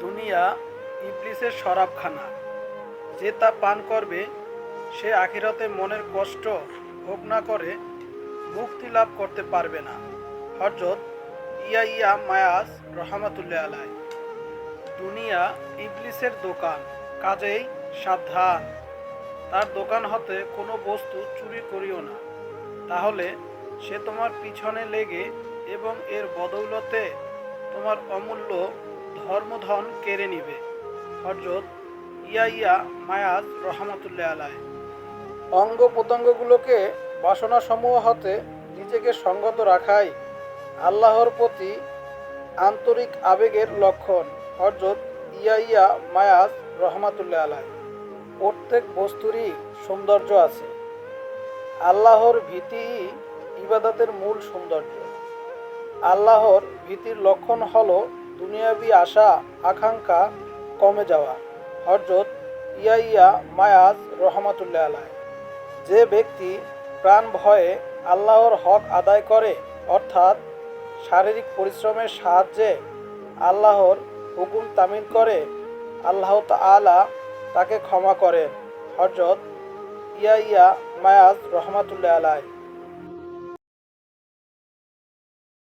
দুনিয়া ইবলিসের শরাবখানা। যে তা পান করবে, সে আখিরাতে মনের কষ্ট ভোগ না করে মুক্তি লাভ করতে পারবে না। হজরত ইয়া ইয়া মায়াস রহমাতুল্লাহ আলাই দুনিয়া ইবলিসের দোকান, কাজেই সাবধান। তার দোকান হতে কোনো বস্তু চুরি করিও না। তাহলে সে তোমার পিছনে লেগে এবং এর বদৌলতে তোমার অমূল্য ধর্মধন কেড়ে নিবে। হজরত ইয়া ইয়া মায়াজ রহমতুল্লাহ আলাই অঙ্গ প্রত্যঙ্গগুলোকে বাসনাসমূহ হতে নিজেকে সঙ্গত রাখাই আল্লাহর প্রতি আন্তরিক আবেগের লক্ষণ। হজরত ইয়া ইয়া মায়াজ রহমাতুল্লাহ আলাই প্রত্যেক বস্তুরই সৌন্দর্য আছে। আল্লাহর ভীতি ইবাদতের মূল সৌন্দর্য। আল্লাহর ভীতির লক্ষণ হলো দুনিয়াবি আশা, আকাঙ্ক্ষা কমে যাওয়া। হজরত ইয়া ইয়া মায়াজ রহমাতুল্লাহ আলাই যে ব্যক্তি প্রাণ ভয়ে আল্লাহর হক আদায় করে, অর্থাৎ শারীরিক পরিশ্রমের সাহায্যে আল্লাহর হুকুম তামিল করে, আল্লাহ তাআলা তাকে ক্ষমা করেন। হজরত ইয়া ইয়া মায়াজ রহমাতুল্লাহ আলাই